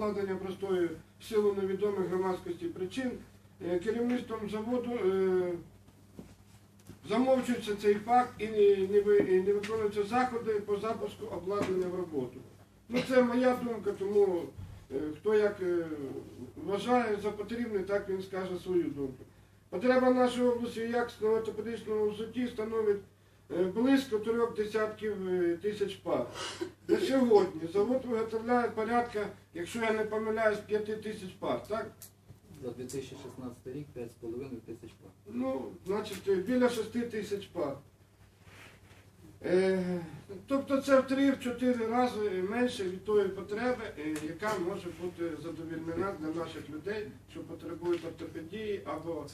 обладнання простою в силу невідомих громадськості причин. Е, Керівництвом заводу е, замовчується цей факт і не, виконуються заходи по запуску обладнання в роботу. Ну це моя думка, тому е, хто як вважає за потрібне, так він скаже свою думку. Потреба нашої області в якісному ортопедичному взутті становить близько трьох десятків е, тисяч пар. На сьогодні завод виготовляє порядка, якщо я не помиляюсь, п'яти тисяч пар, так? За 2016 рік 5,5 тисяч пар. Ну, значить, е, біля 6 тисяч пар. Е, тобто це в 3-4 рази менше від тої потреби, е, яка може бути задовільнена для наших людей, що потребують ортопедії або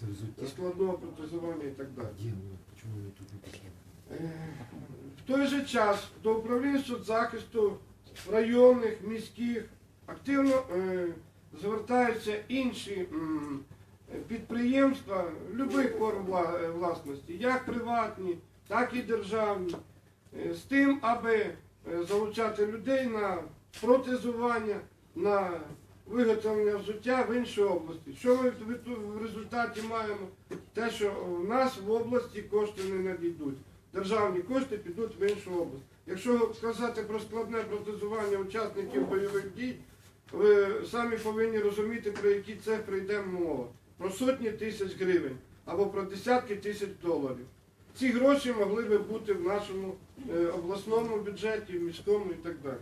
складного протезування і так далі. Вы? Почему вы тут не? Е, В той же час до управління соцзахисту районних, міських активно е, звертаються інші підприємства будь-яких форм власності, як приватні, так і державні, е, з тим, аби е, залучати людей на протезування, на виготовлення взуття в іншій області. Що ми в результаті маємо? Те, що в нас в області кошти не надійдуть. Державні кошти підуть в іншу область. Якщо сказати про складне протезування учасників бойових дій, ви самі повинні розуміти, про які це йде мова. Про сотні тисяч гривень або про десятки тисяч доларів. Ці гроші могли би бути в нашому е, обласному бюджеті, в міському і так далі.